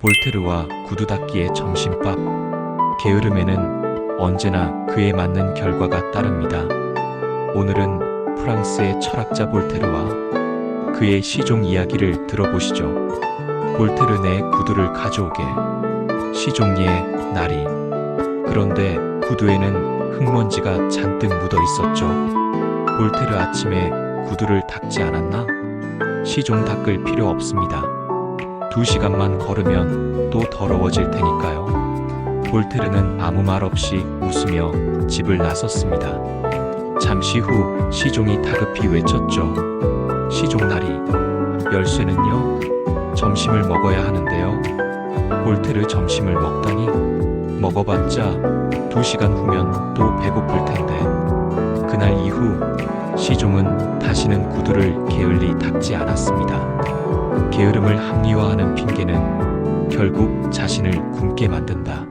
볼테르와 구두 닦기의 점심밥. 게으름에는 언제나 그에 맞는 결과가 따릅니다. 오늘은 프랑스의 철학자 볼테르와 그의 시종 이야기를 들어보시죠. 볼테르 내 구두를 가져오게. 시종리의 나리. 그런데 구두에는 흙먼지가 잔뜩 묻어 있었죠. 볼테르 아침에 구두를 닦지 않았나? 시종 닦을 필요 없습니다. 두 시간만 걸으면 또 더러워질 테니까요. 볼테르는 아무 말 없이 웃으며 집을 나섰습니다. 잠시 후 시종이 다급히 외쳤죠. 시종나리, 열쇠는요? 점심을 먹어야 하는데요. 볼테르 점심을 먹다니 먹어봤자 두 시간 후면 또 배고플 텐데. 그날 이후 시종은 다시는 구두를 게을리 닦지 않았습니다. 게으름을 합리화하는 핑계는 결국 자신을 굶게 만든다.